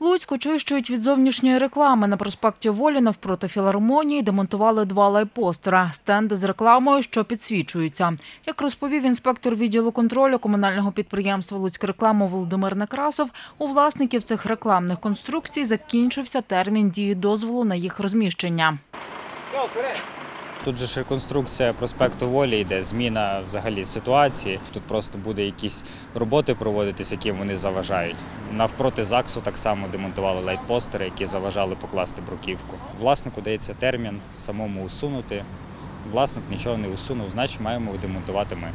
Луцьк очищують від зовнішньої реклами. На проспекті Волі навпроти філармонії демонтували два лайпостера – стенди з рекламою, що підсвічуються. Як розповів інспектор відділу контролю комунального підприємства «Луцька реклама» Володимир Некрасов, у власників цих рекламних конструкцій закінчився термін дії дозволу на їх розміщення. Тут же ж реконструкція проспекту Волі йде, зміна взагалі ситуації. Тут просто буде якісь роботи проводитись, яким вони заважають. Навпроти ЗАГСу так само демонтували лайтпостери, які заважали покласти бруківку. Власнику дається термін самому усунути. Власник нічого не усунув, значить маємо демонтувати ми.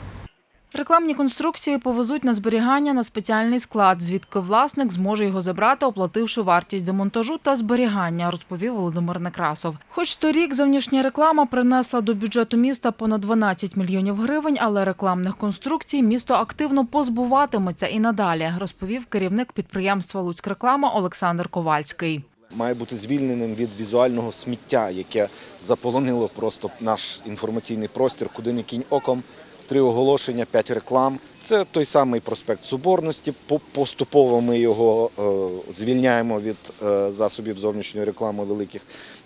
Рекламні конструкції повезуть на зберігання на спеціальний склад, звідки власник зможе його забрати, оплативши вартість демонтажу та зберігання, розповів Володимир Некрасов. Хоч торік зовнішня реклама принесла до бюджету міста понад 12 мільйонів гривень, але рекламних конструкцій місто активно позбуватиметься і надалі, розповів керівник підприємства «Луцьк реклама» Олександр Ковальський. має бути звільненим від візуального сміття, яке заполонило просто наш інформаційний простір, куди не кінь оком. Три оголошення, п'ять реклам. Це той самий проспект Соборності. По- Поступово ми його е, звільняємо від е, засобів зовнішньої реклами великих.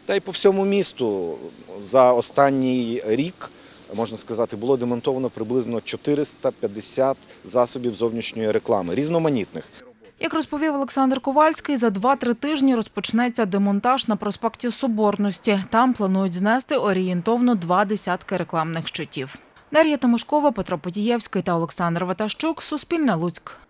Та й по всьому місту за останній рік, можна сказати, було демонтовано приблизно 450 засобів зовнішньої реклами, різноманітних. Як розповів Олександр Ковальський, за 2-3 тижні розпочнеться демонтаж на проспекті Соборності. Там планують знести орієнтовно два десятки рекламних щитів. Дар'я Тимошкова, Петро Подієвський та Олександр Ватащук. Суспільне Луцьк.